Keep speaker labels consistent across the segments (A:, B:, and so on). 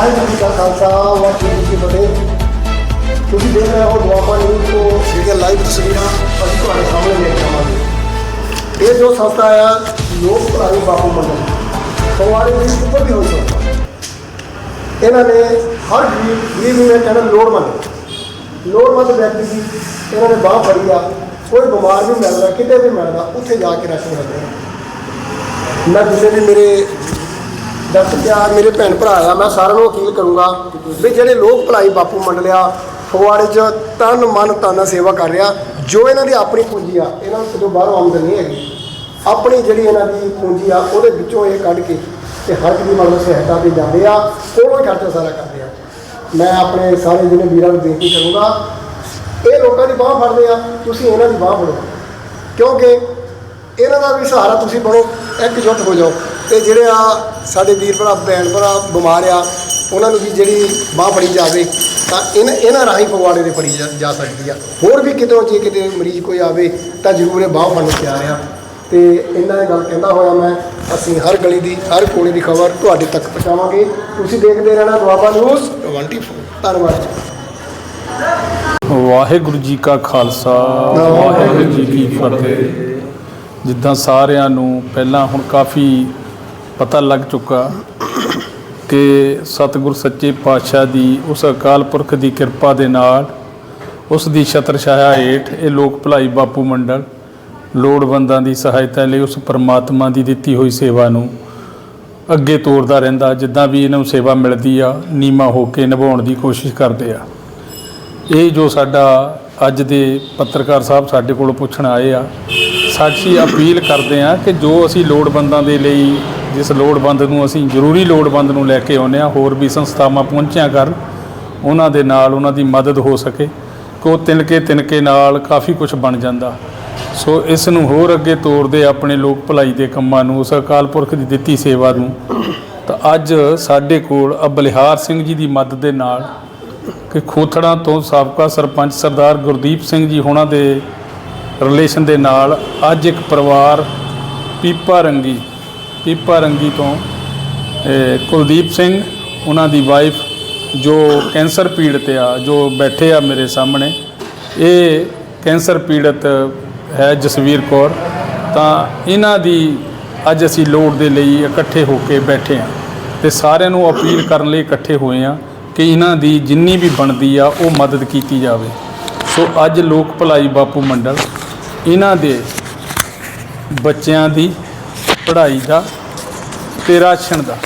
A: ਵਾਹਿਗੁਰੂ ਜੀ ਕਾ ਖਾਲਸਾ, ਵਾਹਿਗੁਰੂ ਜੀ ਕੀ ਫਤਿਹ। ਤੁਸੀਂ ਦੇਖ ਰਹੇ ਹੋ ਦੁਆਬਾ ਨਿਊਜ਼ ਤੋਂ ਜਿਹੜੀਆਂ ਲਾਈਵ ਤਸਵੀਰਾਂ ਅਸੀਂ ਤੁਹਾਡੇ ਸਾਹਮਣੇ ਲੈ ਕੇ ਆਵਾਂਗੇ। ਇਹ ਜੋ ਸੰਸਥਾ ਆ, ਲੋਕ ਭਲਾਈ ਬਾਪੂ ਮੰਡਲ ਫਗਵਾੜੇ ਦੀ ਉੱਪਰ ਦੀ ਹੋਈ ਸੰਸਥਾ ਇਹਨਾਂ ਨੇ ਹਰ ਗਰੀਬ ਗਰੀਬ ਨੂੰ ਇਹ ਕਹਿੰਦਾ ਲੋੜਵੰਦ। ਲੋੜਵੰਦ ਵਿਅਕਤੀ ਦੀ ਇਹਨਾਂ ਨੇ ਬਾਹ ਫੜੀ ਆ, ਕੋਈ ਬਿਮਾਰ ਵੀ ਮਿਲਦਾ, ਕਿਤੇ ਵੀ ਮਿਲਦਾ, ਉੱਥੇ ਜਾ ਕੇ ਰਾਸ਼ਨ ਕਰਦੇ ਮੈਂ ਜਿੰਨੇ ਵੀ ਮੇਰੇ ਦੱਸ ਪਿਆਰ ਮੇਰੇ ਭੈਣ ਭਰਾ ਆ, ਮੈਂ ਸਾਰਿਆਂ ਨੂੰ ਅਪੀਲ ਕਰੂੰਗਾ ਵੀ ਜਿਹੜੇ ਲੋਕ ਭਲਾਈ ਬਾਪੂ ਮੰਡਲਿਆ ਫਗਵਾੜੇ 'ਚ ਤਨ ਮਨ ਤਾਨਾ ਸੇਵਾ ਕਰ ਰਿਹਾ, ਜੋ ਇਹਨਾਂ ਦੀ ਆਪਣੀ ਪੂੰਜੀ ਆ, ਇਹਨਾਂ ਨੂੰ ਕਿਤੇ ਬਾਹਰੋਂ ਆਮਦਨ ਨਹੀਂ ਹੈਗੀ। ਆਪਣੀ ਜਿਹੜੀ ਇਹਨਾਂ ਦੀ ਪੂੰਜੀ ਆ, ਉਹਦੇ ਵਿੱਚੋਂ ਇਹ ਕੱਢ ਕੇ ਤੇ ਹਰ ਇੱਕ ਦੀ ਮਦਦ ਸਹਾਇਤਾ ਤੇ ਜਾਂਦੇ ਆ ਕੋਲੋਂ ਹੀ ਖਰਚਾ ਸਾਰਾ ਕਰਦੇ ਆ। ਮੈਂ ਆਪਣੇ ਸਾਰੇ ਜਿਹੜੇ ਵੀਰਾਂ ਨੂੰ ਬੇਨਤੀ ਕਰੂੰਗਾ, ਇਹ ਲੋਕਾਂ ਦੀ ਬਾਹ ਫੜਦੇ ਆ, ਤੁਸੀਂ ਇਹਨਾਂ ਦੀ ਬਾਹ ਫੜੋ। ਕਿਉਂਕਿ ਇਹਨਾਂ ਦਾ ਵੀ ਸਹਾਰਾ ਤੁਸੀਂ ਬਣੋ ਇਕਜੁੱਟ ਹੋ ਜਾਓ। ਤੇ ਜਿਹੜੇ ਆ ਸਾਡੇ ਵੀਰ ਭਰਾ ਭੈਣ ਭਰਾ ਬਿਮਾਰ ਆ ਉਹਨਾਂ ਨੂੰ ਵੀ ਜਿਹੜੀ ਬਾਹ ਫੜੀ ਜਾਵੇ ਤਾਂ ਇਹਨਾਂ ਇਹਨਾਂ ਰਾਹੀਂ ਫਗਵਾੜੇ ਦੇ ਫੜੀ ਜਾ- ਜਾ ਸਕਦੀ ਆ। ਹੋਰ ਵੀ ਕਿਤੇ ਜੇ ਕਿਤੇ ਮਰੀਜ਼ ਕੋਈ ਆਵੇ ਤਾਂ ਜ਼ਰੂਰ ਇਹ ਬਾਹ ਫੜਨ ਤਿਆਰ ਆ। ਤੇ ਇਹਨਾਂ ਇਹ ਗੱਲ ਕਹਿੰਦਾ ਹੋਇਆ ਮੈਂ ਅਸੀਂ ਹਰ ਗਲੀ ਦੀ ਹਰ ਕੋਨੇ ਦੀ ਖਬਰ ਤੁਹਾਡੇ ਤੱਕ ਪਹੁੰਚਾਵਾਂਗੇ। ਤੁਸੀਂ ਦੇਖਦੇ ਰਹਿਣਾ ਦੁਆਬਾ ਨਿਊਜ਼ 24 ਧੰਨਵਾਦ ਜੀ।
B: ਵਾਹਿਗੁਰੂ ਜੀ ਕਾ ਖਾਲਸਾ ਵਾਹਿਗੁਰੂ ਜੀ ਕੀ ਫਤਿਹ। ਜਿੱਦਾਂ ਸਾਰਿਆਂ ਨੂੰ ਪਹਿਲਾਂ ਹੁਣ ਕਾਫੀ ਪਤਾ ਲੱਗ ਚੁੱਕਾ ਕਿ ਸਤਿਗੁਰ ਸੱਚੇ ਪਾਤਸ਼ਾਹ ਦੀ ਉਸ ਅਕਾਲ ਪੁਰਖ ਦੀ ਕਿਰਪਾ ਦੇ ਨਾਲ ਉਸ ਦੀ ਛਤਰ ਛਾਇਆ ਹੇਠ ਇਹ ਲੋਕ ਭਲਾਈ ਬਾਪੂ ਮੰਡਲ ਲੋੜਵੰਦਾਂ ਦੀ ਸਹਾਇਤਾ ਲਈ ਉਸ ਪਰਮਾਤਮਾ ਦੀ ਦਿੱਤੀ ਹੋਈ ਸੇਵਾ ਨੂੰ ਅੱਗੇ ਤੋਰਦਾ ਰਹਿੰਦਾ, ਜਿੱਦਾਂ ਵੀ ਇਹਨਾਂ ਨੂੰ ਸੇਵਾ ਮਿਲਦੀ ਆ ਨੀਮਾ ਹੋ ਕੇ ਨਿਭਾਉਣ ਦੀ ਕੋਸ਼ਿਸ਼ ਕਰਦੇ ਆ। ਇਹ ਜੋ ਸਾਡਾ ਅੱਜ ਦੇ ਪੱਤਰਕਾਰ ਸਾਹਿਬ ਸਾਡੇ ਕੋਲ ਪੁੱਛਣ ਆਏ ਆ, ਸਾਡੀ ਅਪੀਲ ਕਰਦੇ ਆ ਕਿ ਜੋ ਅਸੀਂ ਲੋੜਵੰਦਾਂ ਦੇ ਲਈ ਜਿਸ ਲੋੜਵੰਦ ਨੂੰ ਅਸੀਂ ਜ਼ਰੂਰੀ ਲੋੜਵੰਦ ਨੂੰ ਲੈ ਕੇ ਆਉਂਦੇ ਆ ਹੋਰ ਵੀ ਸੰਸਥਾਵਾਂ ਪਹੁੰਚਿਆ ਕਰਨ, ਉਹਨਾਂ ਦੇ ਨਾਲ ਉਹਨਾਂ ਦੀ ਮਦਦ ਹੋ ਸਕੇ। ਕਿ ਉਹ ਤਿਲਕੇ ਤਿਨਕੇ ਨਾਲ ਕਾਫੀ ਕੁਝ ਬਣ ਜਾਂਦਾ। ਸੋ ਇਸ ਨੂੰ ਹੋਰ ਅੱਗੇ ਤੋਰਦੇ ਆਪਣੇ ਲੋਕ ਭਲਾਈ ਦੇ ਕੰਮਾਂ ਨੂੰ, ਉਸ ਅਕਾਲ ਪੁਰਖ ਦੀ ਦਿੱਤੀ ਸੇਵਾ ਨੂੰ, ਤਾਂ ਅੱਜ ਸਾਡੇ ਕੋਲ ਅਬਲਿਹਾਰ ਸਿੰਘ ਜੀ ਦੀ ਮਦਦ ਦੇ ਨਾਲ ਕਿ ਖੋਥੜਾਂ ਤੋਂ ਸਾਬਕਾ ਸਰਪੰਚ ਸਰਦਾਰ ਗੁਰਦੀਪ ਸਿੰਘ ਜੀ ਹੋਣਾ ਦੇ ਰਿਲੇਸ਼ਨ ਦੇ ਨਾਲ ਅੱਜ ਇੱਕ ਪਰਿਵਾਰ ਪੀਪਾ ਰੰਗੀ ਪੀਪਾ ਰੰਗੀ ਤੋਂ ਕੁਲਦੀਪ ਸਿੰਘ, ਉਹਨਾਂ ਦੀ ਵਾਈਫ ਜੋ ਕੈਂਸਰ ਪੀੜਤ ਆ, ਜੋ ਬੈਠੇ ਆ ਮੇਰੇ ਸਾਹਮਣੇ, ਇਹ ਕੈਂਸਰ ਪੀੜਤ ਹੈ ਜਸਵੀਰ ਕੌਰ। ਤਾਂ ਇਹਨਾਂ ਦੀ ਅੱਜ ਅਸੀਂ ਲੋੜ ਦੇ ਲਈ ਇਕੱਠੇ ਹੋ ਕੇ ਬੈਠੇ ਆ ਤੇ ਸਾਰਿਆਂ ਨੂੰ ਅਪੀਲ ਕਰਨ ਲਈ ਇਕੱਠੇ ਹੋਏ ਆ ਕਿ ਇਹਨਾਂ ਦੀ ਜਿੰਨੀ ਵੀ ਬਣਦੀ ਆ, ਉਹ ਮਦਦ ਕੀਤੀ ਜਾਵੇ। ਸੋ ਅੱਜ ਲੋਕ ਭਲਾਈ ਬਾਪੂ ਮੰਡਲ, ਇਹਨਾਂ ਦੇ ਬੱਚਿਆਂ ਦੀ ਪੜ੍ਹਾਈ ਦਾ ਤੇ ਰਾਸ਼ਨ ਦਾ।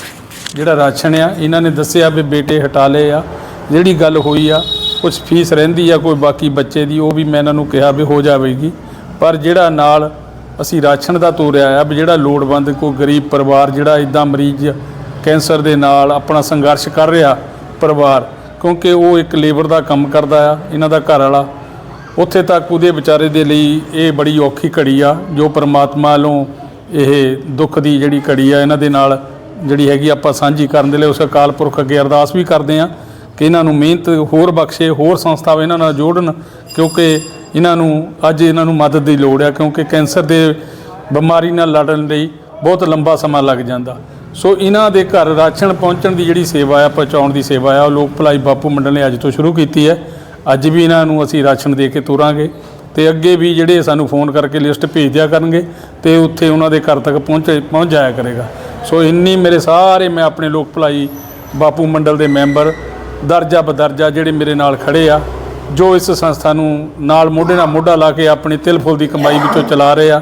B: ਜਿਹੜਾ ਰਾਸ਼ਨ ਆ, ਇਹਨਾਂ ਨੇ ਦੱਸਿਆ ਵੀ ਬੇਟੇ ਹਟਾ ਲਏ ਆ। ਜਿਹੜੀ ਗੱਲ ਹੋਈ ਆ ਕੁਝ ਫੀਸ ਰਹਿੰਦੀ ਆ, ਕੋਈ ਬਾਕੀ ਬੱਚੇ ਦੀ, ਉਹ ਵੀ ਮੈਂ ਇਹਨਾਂ ਨੂੰ ਕਿਹਾ ਵੀ ਹੋ ਜਾਵੇਗੀ। ਪਰ ਜਿਹੜਾ ਨਾਲ ਅਸੀਂ ਰਾਸ਼ਨ ਦਾ ਤੋਰਿਆ ਆ, ਵੀ ਜਿਹੜਾ ਲੋੜਵੰਦ, ਕੋਈ ਗਰੀਬ ਪਰਿਵਾਰ, ਜਿਹੜਾ ਇਦਾਂ ਮਰੀਜ਼ ਕੈਂਸਰ ਦੇ ਨਾਲ ਆਪਣਾ ਸੰਘਰਸ਼ ਕਰ ਰਿਹਾ ਪਰਿਵਾਰ, ਕਿਉਂਕਿ ਉਹ ਇੱਕ ਲੇਬਰ ਦਾ ਕੰਮ ਕਰਦਾ ਆ, ਇਹਨਾਂ ਦਾ ਘਰ ਵਾਲਾ। ਉੱਥੇ ਤੱਕ ਉਹਦੇ ਵਿਚਾਰੇ ਦੇ ਲਈ ਇਹ ਬੜੀ ਔਖੀ ਘੜੀ ਆ, ਜੋ ਪਰਮਾਤਮਾ ਵੱਲੋਂ ਇਹ ਦੁੱਖ ਦੀ ਜਿਹੜੀ ਘੜੀ ਆ, ਇਹਨਾਂ ਦੇ ਨਾਲ ਜਿਹੜੀ ਹੈਗੀ ਆਪਾਂ ਸਾਂਝੀ ਕਰਨ ਦੇ ਲਈ ਉਸ ਅਕਾਲ ਪੁਰਖ ਅੱਗੇ ਅਰਦਾਸ ਵੀ ਕਰਦੇ ਆ ਕਿ ਇਹਨਾਂ ਨੂੰ ਮਿਹਨਤ ਹੋਰ ਬਖਸ਼ੇ, ਹੋਰ ਸੰਸਥਾਵਾਂ ਇਹਨਾਂ ਨਾਲ ਜੋੜਨ, ਕਿਉਂਕਿ ਇਹਨਾਂ ਨੂੰ ਅੱਜ ਇਹਨਾਂ ਨੂੰ ਮਦਦ ਦੀ ਲੋੜ ਆ, ਕਿਉਂਕਿ ਕੈਂਸਰ ਦੇ ਬਿਮਾਰੀ ਨਾਲ ਲੜਨ ਲਈ ਬਹੁਤ ਲੰਬਾ ਸਮਾਂ ਲੱਗ ਜਾਂਦਾ। ਸੋ ਇਹਨਾਂ ਦੇ ਘਰ ਰਾਸ਼ਨ ਪਹੁੰਚਣ ਦੀ ਜਿਹੜੀ ਸੇਵਾ ਆ, ਪਹੁੰਚਾਉਣ ਦੀ ਸੇਵਾ ਆ, ਉਹ ਲੋਕ ਭਲਾਈ ਬਾਪੂ ਮੰਡਲ ਨੇ ਅੱਜ ਤੋਂ ਸ਼ੁਰੂ ਕੀਤੀ ਹੈ। ਅੱਜ ਵੀ ਇਹਨਾਂ ਨੂੰ ਅਸੀਂ ਰਾਸ਼ਨ ਦੇ ਕੇ ਤੁਰਾਂਗੇ। ਤੇ ਅੱਗੇ ਵੀ ਜਿਹੜੇ ਸਾਨੂੰ ਫੋਨ ਕਰਕੇ ਲਿਸਟ ਭੇਜ ਦਿਆ ਕਰਨਗੇ ਤੇ ਉੱਥੇ ਉਹਨਾਂ ਦੇ ਘਰ ਤੱਕ ਪਹੁੰਚ ਪਹੁੰਚ ਜਾਇਆ ਕਰੇਗਾ। ਸੋ ਇੰਨੀ ਮੇਰੇ ਸਾਰੇ, ਮੈਂ ਆਪਣੇ ਲੋਕ ਭਲਾਈ ਬਾਪੂ ਮੰਡਲ ਦੇ ਮੈਂਬਰ, ਦਰਜਾ ਬਦਰਜਾ ਜਿਹੜੇ ਮੇਰੇ ਨਾਲ ਖੜੇ ਆ, ਜੋ ਇਸ ਸੰਸਥਾ ਨੂੰ ਨਾਲ ਮੋਢੇ ਨਾਲ ਮੋਢਾ ਲਾ ਕੇ ਆਪਣੀ ਤਿਲ ਫੁੱਲ ਦੀ ਕਮਾਈ ਵਿੱਚੋਂ ਚਲਾ ਰਹੇ ਆ,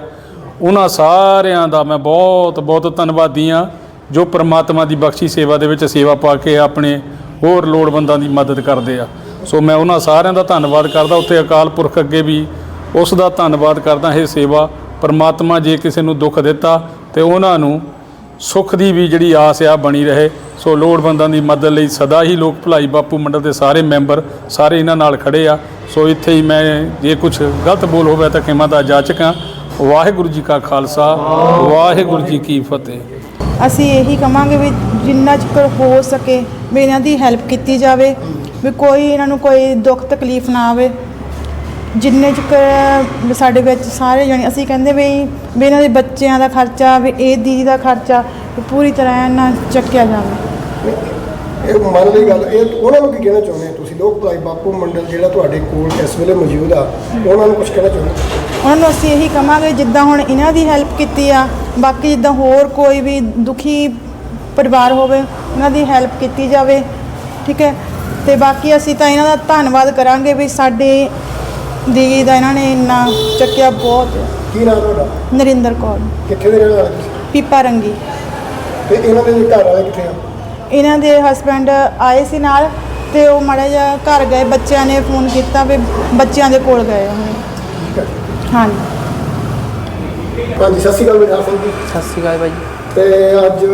B: ਉਹਨਾਂ ਸਾਰਿਆਂ ਦਾ ਮੈਂ ਬਹੁਤ ਬਹੁਤ ਧੰਨਵਾਦੀ ਆ ਜੋ ਪ੍ਰਮਾਤਮਾ ਦੀ ਬਖਸ਼ੀ ਸੇਵਾ ਦੇ ਵਿੱਚ ਸੇਵਾ ਪਾ ਕੇ ਆਪਣੇ ਹੋਰ ਲੋੜਵੰਦਾਂ ਦੀ ਮਦਦ ਕਰਦੇ ਆ। ਸੋ ਮੈਂ ਉਹਨਾਂ ਸਾਰਿਆਂ ਦਾ ਧੰਨਵਾਦ ਕਰਦਾ। ਉੱਥੇ ਅਕਾਲ ਪੁਰਖ ਅੱਗੇ ਵੀ ਉਸ ਦਾ ਧੰਨਵਾਦ ਕਰਦਾ। ਇਹ ਸੇਵਾ, ਪਰਮਾਤਮਾ ਜੇ ਕਿਸੇ ਨੂੰ ਦੁੱਖ ਦਿੱਤਾ ਤੇ ਉਹਨਾਂ ਨੂੰ ਸੁੱਖ ਦੀ ਵੀ ਜਿਹੜੀ ਆਸ ਆ ਬਣੀ ਰਹੇ। ਸੋ ਲੋੜਵੰਦਾਂ ਦੀ ਮਦਦ ਲਈ ਸਦਾ ਹੀ ਲੋਕ ਭਲਾਈ ਬਾਪੂ ਮੰਡਲ ਦੇ ਸਾਰੇ ਮੈਂਬਰ ਸਾਰੇ ਇਹਨਾਂ ਨਾਲ ਖੜੇ ਆ। ਸੋ ਇੱਥੇ ਹੀ ਮੈਂ ਜੇ ਕੁਝ ਗਲਤ ਬੋਲ ਹੋਵੇ ਤਾਂ ਖਿਮਾ ਦਾ ਜਾਚਕ ਹਾਂ ਵਾਹਿਗੁਰੂ ਜੀ ਕਾ ਖਾਲਸਾ, ਵਾਹਿਗੁਰੂ ਜੀ ਕੀ ਫਤਿਹ।
C: ਅਸੀਂ ਇਹੀ ਕਹਾਂਗੇ ਵੀ ਜਿੰਨਾ ਚਿਰ ਹੋ ਸਕੇ, ਵੀ ਇਹਨਾਂ ਦੀ ਹੈਲਪ ਕੀਤੀ ਜਾਵੇ। ਵੀ ਕੋਈ ਇਹਨਾਂ ਨੂੰ ਕੋਈ ਦੁੱਖ ਤਕਲੀਫ ਨਾ ਆਵੇ। ਜਿੰਨੇ ਚਿਰ ਸਾਡੇ ਵਿੱਚ ਸਾਰੇ ਜਣੇ ਅਸੀਂ ਕਹਿੰਦੇ ਵੀ ਵੀ ਇਹਨਾਂ ਦੇ ਬੱਚਿਆਂ ਦਾ ਖਰਚਾ ਵੀ ਇਹ ਦੀਦੀ ਦਾ ਖਰਚਾ ਵੀ ਪੂਰੀ ਤਰ੍ਹਾਂ ਇਹਨਾਂ ਚੱਕਿਆ ਜਾਵੇ।
A: ਇਹ ਮੰਨ ਲਈ ਗੱਲ ਇਹ ਉਹਨਾਂ ਨੂੰ ਕੀ ਕਹਿਣਾ ਚਾਹੁੰਦੇ ਆ ਤੁਸੀਂ? ਲੋਕ ਭਲਾਈ ਬਾਪੂ ਮੰਡਲ ਜਿਹੜਾ ਤੁਹਾਡੇ ਕੋਲ ਇਸ ਵੇਲੇ ਮੌਜੂਦ ਆ ਉਹਨਾਂ ਨੂੰ ਕੁਝ ਕਹਿਣਾ ਚਾਹੁੰਦੇ
C: ਉਹਨਾਂ ਨੂੰ ਅਸੀਂ ਇਹੀ ਕਵਾਂਗੇ ਜਿੱਦਾਂ ਹੁਣ ਇਹਨਾਂ ਦੀ ਹੈਲਪ ਕੀਤੀ ਆ ਬਾਕੀ ਜਿੱਦਾਂ ਹੋਰ ਕੋਈ ਵੀ ਦੁਖੀ ਪਰਿਵਾਰ ਹੋਵੇ ਉਹਨਾਂ ਦੀ ਹੈਲਪ ਕੀਤੀ ਜਾਵੇ ਠੀਕ ਹੈ? ਤੇ ਬਾਕੀ ਅਸੀਂ ਤਾਂ ਇਹਨਾਂ ਦਾ ਧੰਨਵਾਦ ਕਰਾਂਗੇ ਵੀ ਸਾਡੇ ਦੀਦੀ ਦਾ ਇਹਨਾਂ ਨੇ ਇੰਨਾ ਚੱਕਿਆ ਬਹੁਤ।
A: ਕੀ ਨਾਮ ਤੁਹਾਡਾ?
C: ਨਰਿੰਦਰ ਕੌਰ।
A: ਕਿੱਥੇ ਦੇ ਰਹਿਣ ਵਾਲੇ ਤੁਸੀਂ?
C: ਪੀਪਾ ਰੰਗੀ।
A: ਤੇ ਇਹਨਾਂ ਦੇ ਘਰ ਵਾਲੇ ਕਿੱਥੇ ਆ?
C: ਇਹਨਾਂ ਦੇ ਹਸਬੰਡ ਆਏ ਸੀ ਨਾਲ ਤੇ ਉਹ ਮਾੜਾ ਜਿਹਾ ਘਰ ਗਏ ਬੱਚਿਆਂ ਨੇ ਫੋਨ ਕੀਤਾ ਵੀ ਬੱਚਿਆਂ ਦੇ ਕੋਲ ਗਏ ਹੁਣ
A: ਠੀਕ ਹੈ
C: ਹਾਂਜੀ।
A: ਹਾਂਜੀ ਸਤਿ ਸ਼੍ਰੀ ਅਕਾਲ ਵਿਕਾਸ ਸਿੰਘ ਜੀ।
D: ਸਤਿ ਸ਼੍ਰੀ ਅਕਾਲ ਭਾਈ।
A: ਤੇ ਅੱਜ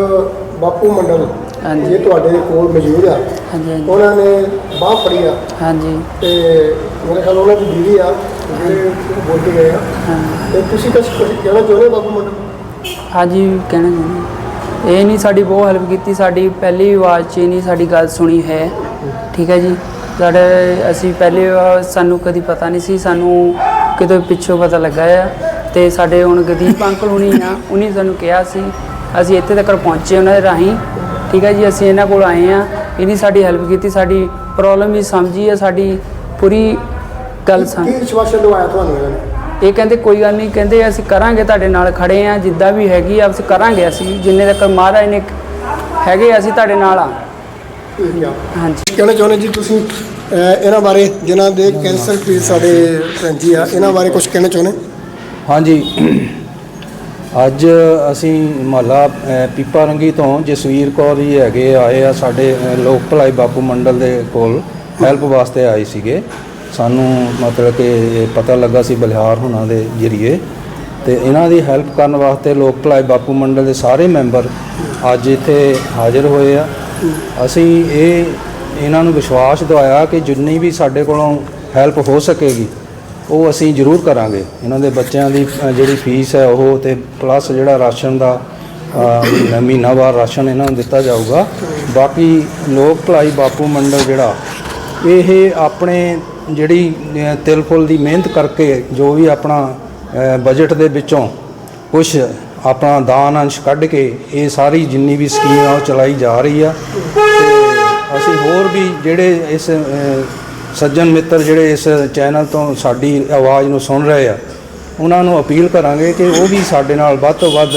A: ਬਾਪੂ ਮੰਡਲ
D: ਹਾਂਜੀ।
A: ਇਹ ਤੁਹਾਡੇ ਕੋਲ ਮੌਜੂਦ ਆ।
D: ਹਾਂਜੀ ਹਾਂਜੀ।
A: ਉਹਨਾਂ ਨੇ ਬਾਹ ਫੜੀ ਆ।
D: ਹਾਂਜੀ।
A: ਤੇ ਮੇਰੇ ਖਿਆਲ ਉਹਨਾਂ ਦੀ ਦੀਦੀ ਆ ਜਿਹੜੇ ਬੋਲ ਕੇ ਗਏ ਆ।
D: ਹਾਂਜੀ।
A: ਤੇ ਤੁਸੀਂ ਕੁਝ ਕੁਝ ਕਹਿਣਾ ਚਾਹੁੰਦੇ ਹੋ ਬਾਪੂ ਮੰਡਲ
D: ਹਾਂਜੀ ਕਹਿਣਾ ਚਾਹੁੰਦਾ ਇਹ ਨਹੀਂ ਸਾਡੀ ਬਹੁਤ ਹੈਲਪ ਕੀਤੀ ਸਾਡੀ ਪਹਿਲੀ ਆਵਾਜ਼ 'ਚ ਨਹੀਂ ਸਾਡੀ ਗੱਲ ਸੁਣੀ ਹੈ। ਠੀਕ ਹੈ ਜੀ। ਸਾਡੇ ਅਸੀਂ ਪਹਿਲੀ ਵਾਰ ਸਾਨੂੰ ਕਦੀ ਪਤਾ ਨਹੀਂ ਸੀ ਸਾਨੂੰ ਕਿਤੇ ਪਿੱਛੋਂ ਪਤਾ ਲੱਗਾ ਆ। ਤੇ ਸਾਡੇ ਹੁਣ ਗਦੀਪ ਅੰਕਲ ਹੁਣੀ ਆ ਉਹਨੇ ਸਾਨੂੰ ਕਿਹਾ ਸੀ ਅਸੀਂ ਇੱਥੇ ਤੱਕ ਪਹੁੰਚੇ ਉਹਨਾਂ ਦੇ ਰਾਹੀਂ। ਠੀਕ ਹੈ ਜੀ ਅਸੀਂ ਇਹਨਾਂ ਕੋਲ ਆਏ ਆ ਇਹਨੇ ਸਾਡੀ ਹੈਲਪ ਕੀਤੀ ਸਾਡੀ ਪ੍ਰੋਬਲਮ ਵੀ ਸਮਝੀ ਆ ਸਾਡੀ ਪੂਰੀ ਗੱਲ ਸਮਝ
A: ਕੀ ਵਿਸ਼ਵਾਸ ਦਵਾਇਆ ਤੁਹਾਨੂੰ ਇਹਨਾਂ ਨੇ?
D: ਇਹ ਕਹਿੰਦੇ ਕੋਈ ਗੱਲ ਨਹੀਂ ਕਹਿੰਦੇ ਅਸੀਂ ਕਰਾਂਗੇ ਤੁਹਾਡੇ ਨਾਲ ਖੜੇ ਆ ਜਿੱਦਾਂ ਵੀ ਹੈਗੀ ਆ ਅਸੀਂ ਕਰਾਂਗੇ ਅਸੀਂ। ਜਿੰਨੇ ਤੱਕ ਮਹਾਰਾਜ ਨੇ ਹੈਗੇ ਅਸੀਂ ਤੁਹਾਡੇ ਨਾਲ ਆ
A: ਠੀਕ ਆ।
D: ਹਾਂਜੀ।
A: ਕਹਿਣਾ ਚਾਹੁੰਦੇ ਜੀ ਤੁਸੀਂ? ਅਹ, ਇਹਨਾਂ ਬਾਰੇ ਜਿਨ੍ਹਾਂ ਦੇ ਕੈਂਸਰ ਪੀੜ ਸਾਡੇ ਭੈਣ ਜੀ ਆ ਇਹਨਾਂ ਬਾਰੇ ਕੁਝ ਕਹਿਣਾ ਚਾਹੁੰਦੇ?
E: ਹਾਂਜੀ। ਅੱਜ ਅਸੀਂ ਮਹੱਲਾ ਪੀਪਾ ਰੰਗੀ ਤੋਂ ਜਸਵੀਰ ਕੌਰ ਜੀ ਹੈਗੇ ਆਏ ਆ ਸਾਡੇ ਲੋਕ ਭਲਾਈ ਬਾਪੂ ਮੰਡਲ ਦੇ ਕੋਲ ਹੈਲਪ ਵਾਸਤੇ ਆਏ ਸੀਗੇ। ਸਾਨੂੰ ਮਤਲਬ ਕਿ ਪਤਾ ਲੱਗਾ ਸੀ ਬਲਿਹਾਰ ਹੁਣਾਂ ਦੇ ਜਰੀਏ। ਤੇ ਇਹਨਾਂ ਦੀ ਹੈਲਪ ਕਰਨ ਵਾਸਤੇ ਲੋਕ ਭਲਾਈ ਬਾਪੂ ਮੰਡਲ ਦੇ ਸਾਰੇ ਮੈਂਬਰ ਅੱਜ ਇੱਥੇ ਹਾਜ਼ਰ ਹੋਏ ਆ। ਅਸੀਂ ਇਹ, ਇਹਨਾਂ ਨੂੰ ਵਿਸ਼ਵਾਸ ਦਿਵਾਇਆ ਕਿ ਜਿੰਨੀ ਵੀ ਸਾਡੇ ਕੋਲੋਂ ਹੈਲਪ ਹੋ ਸਕੇਗੀ ਉਹ ਅਸੀਂ ਜ਼ਰੂਰ ਕਰਾਂਗੇ। ਇਹਨਾਂ ਦੇ ਬੱਚਿਆਂ ਦੀ ਅ, ਜਿਹੜੀ ਫੀਸ ਹੈ ਉਹ ਤੇ ਪਲੱਸ ਜਿਹੜਾ ਰਾਸ਼ਨ ਦਾ ਅ, ਮਹੀਨਾਵਾਰ ਰਾਸ਼ਨ ਇਹਨਾਂ ਨੂੰ ਦਿੱਤਾ ਜਾਊਗਾ। ਬਾਕੀ ਲੋਕ ਭਲਾਈ ਬਾਪੂ ਮੰਡਲ ਜਿਹੜਾ ਇਹ ਆਪਣੇ ਜਿਹੜੀ ਅ, ਤਿਲ ਫੁੱਲ ਦੀ ਮਿਹਨਤ ਕਰਕੇ ਜੋ ਵੀ ਆਪਣਾ ਅ, ਬਜਟ ਦੇ ਵਿੱਚੋਂ ਕੁਝ ਆਪਣਾ ਦਾਨ ਅੰਸ਼ ਕੱਢ ਕੇ ਇਹ ਸਾਰੀ ਜਿੰਨੀ ਵੀ ਸਕੀਮ ਆ ਉਹ ਚਲਾਈ ਜਾ ਰਹੀ ਆ। ਤੇ ਅਸੀਂ ਹੋਰ ਵੀ ਜਿਹੜੇ ਇਸ ਅ, ਸੱਜਣ ਮਿੱਤਰ ਜਿਹੜੇ ਇਸ ਚੈਨਲ ਤੋਂ ਸਾਡੀ ਆਵਾਜ਼ ਨੂੰ ਸੁਣ ਰਹੇ ਆ, ਉਹਨਾਂ ਨੂੰ ਅਪੀਲ ਕਰਾਂਗੇ ਕਿ ਉਹ ਵੀ ਸਾਡੇ ਨਾਲ ਵੱਧ ਤੋਂ ਵੱਧ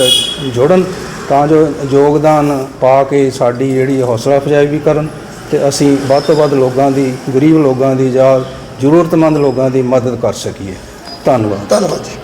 E: ਜੁੜਨ, ਤਾਂ ਜੋ ਯੋਗਦਾਨ ਪਾ ਕੇ ਸਾਡੀ ਜਿਹੜੀ ਹੌਸਲਾ ਅਫਜ਼ਾਈ ਵੀ ਕਰਨ ਤੇ ਅਸੀਂ ਵੱਧ ਤੋਂ ਵੱਧ ਲੋਕਾਂ ਦੀ, ਗਰੀਬ ਲੋਕਾਂ ਦੀ ਜਾਂ ਜ਼ਰੂਰਤਮੰਦ ਲੋਕਾਂ ਦੀ ਮਦਦ ਕਰ ਸਕੀਏ। ਧੰਨਵਾਦ।
A: ਧੰਨਵਾਦ ਜੀ।